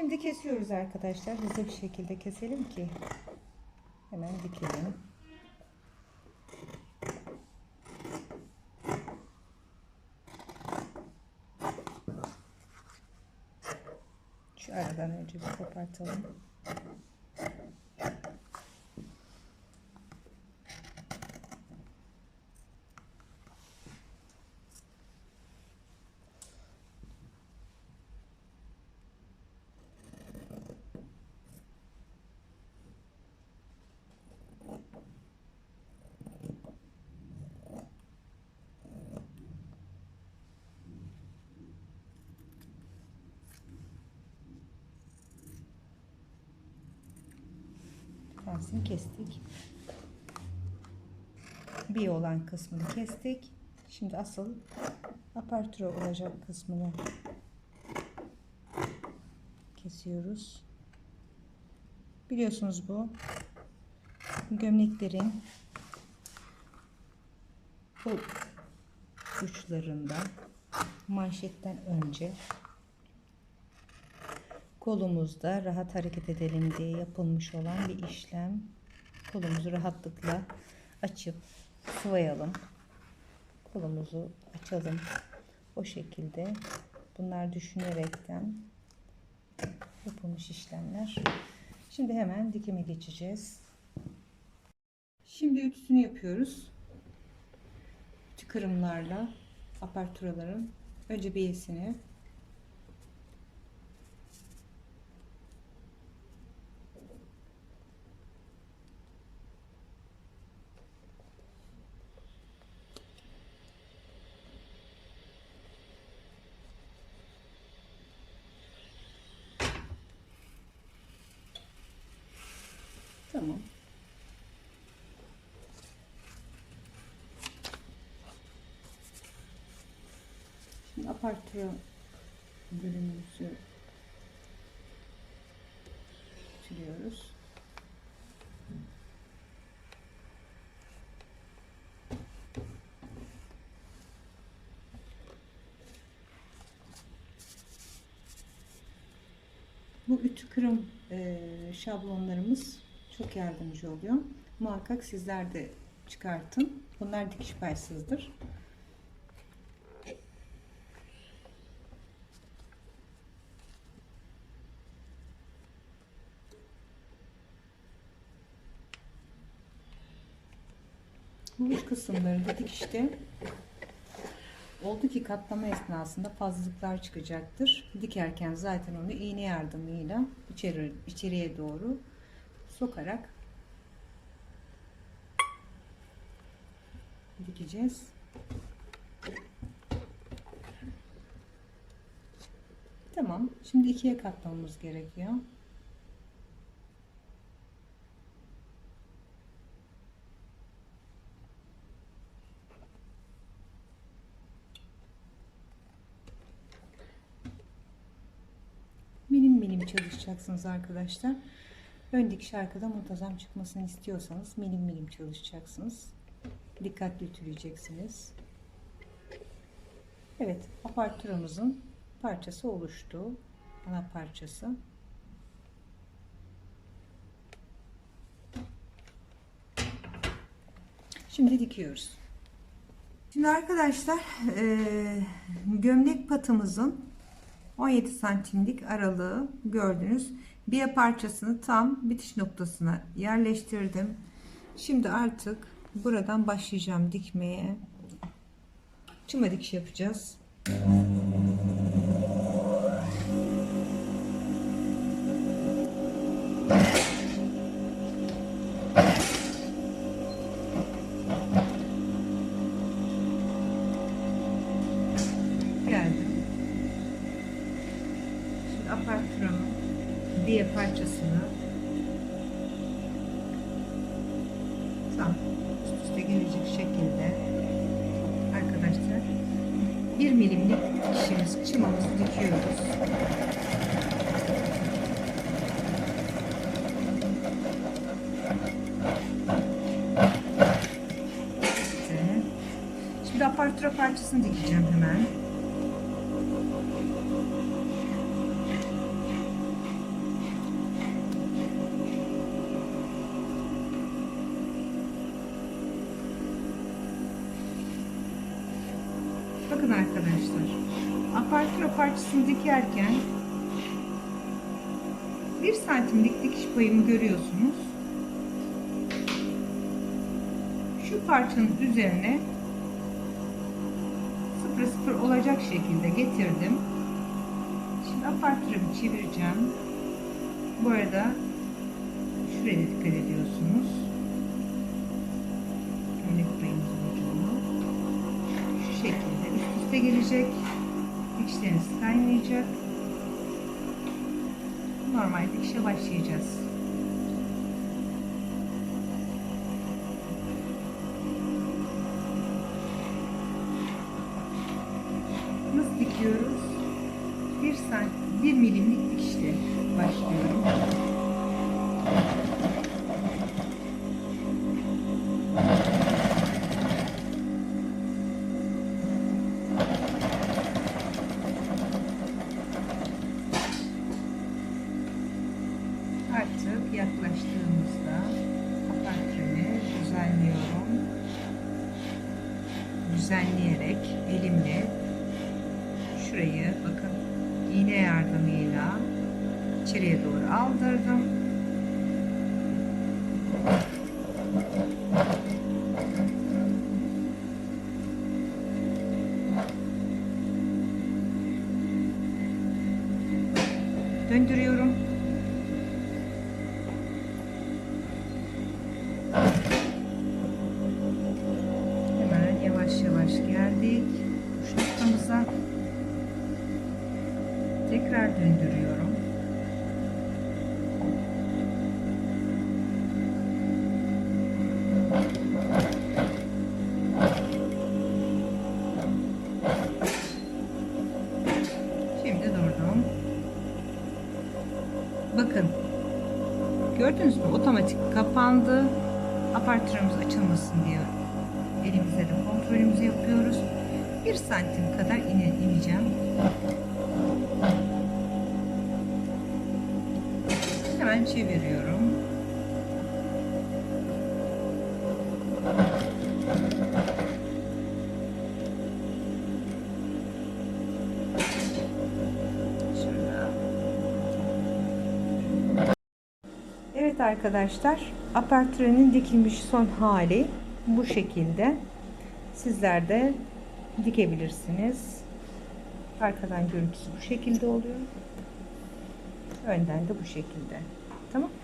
Şimdi kesiyoruz arkadaşlar. Hızlı bir şekilde keselim ki hemen dikelim. Şu aradan önce bir kopartalım. Tanesini kestik. Bir olan kısmını kestik. Şimdi asıl apertura olacak kısmını kesiyoruz. Biliyorsunuz bu gömleklerin bu uçlarında manşetten önce kolumuzda rahat hareket edelim diye yapılmış olan bir işlem. Kolumuzu rahatlıkla açıp sıvayalım. Kolumuzu açalım. O şekilde bunlar düşünerekten yapılmış işlemler. Şimdi hemen dikime geçeceğiz. Şimdi ütüsünü yapıyoruz. Ütü kırımlarla aperturaların önce biyesini Tamam. Apertura bölümümüzü sürüyoruz. Bu ütü kırım e, şablonlarımız çok yardımcı oluyor. Muhakkak sizler de çıkartın. Bunlar dikiş paysızdır. Bu kısımları da dikişte oldu ki katlama esnasında fazlalıklar çıkacaktır. Dikerken zaten onu iğne yardımıyla içeri, içeriye doğru sokarak dikeceğiz. Tamam. Şimdi ikiye katlamamız gerekiyor. Minim çalışacaksınız arkadaşlar. Ön dikiş arkada muntazam çıkmasını istiyorsanız milim milim çalışacaksınız. Dikkatli ütüleyeceksiniz. Evet, aparturamızın parçası oluştu. Ana parçası. Şimdi dikiyoruz. Şimdi arkadaşlar eee, gömlek patımızın 17 santimlik aralığı gördünüz. Bir parçasını tam bitiş noktasına yerleştirdim. Şimdi artık buradan başlayacağım dikmeye. Çıma dikiş yapacağız. Geldim. Tam üst üste gelecek şekilde arkadaşlar bir milimlik dikişimiz çımamızı dikiyoruz. Şimdi apartura parçasını dikeceğim hemen. Arkadaşlar. Apartüre parçasını dikerken 1 santimlik dikiş payımı görüyorsunuz. Şu parçanın üzerine 0-0 olacak şekilde getirdim. Şimdi apartürümü çevireceğim. Bu arada üste gelecek. Dikişleriniz kaymayacak. Normal dikişe başlayacağız. Yaklaştığımızda apartörü düzenliyorum. Düzenleyerek elimle şurayı bakın iğne yardımıyla içeriye doğru aldırdım. Döndürüyorum. Şimdi durdum. Bakın. Gördünüz mü? Otomatik kapandı. Apartörümüz açılmasın diye elimizle de kontrolümüzü yapıyoruz. Bir santim kadar ine, ineceğim. Hemen çeviriyorum. Evet arkadaşlar, apertürenin dikilmiş son hali bu şekilde. Sizler de dikebilirsiniz. Arkadan görüntüsü bu şekilde oluyor. Önden de bu şekilde. Tamam.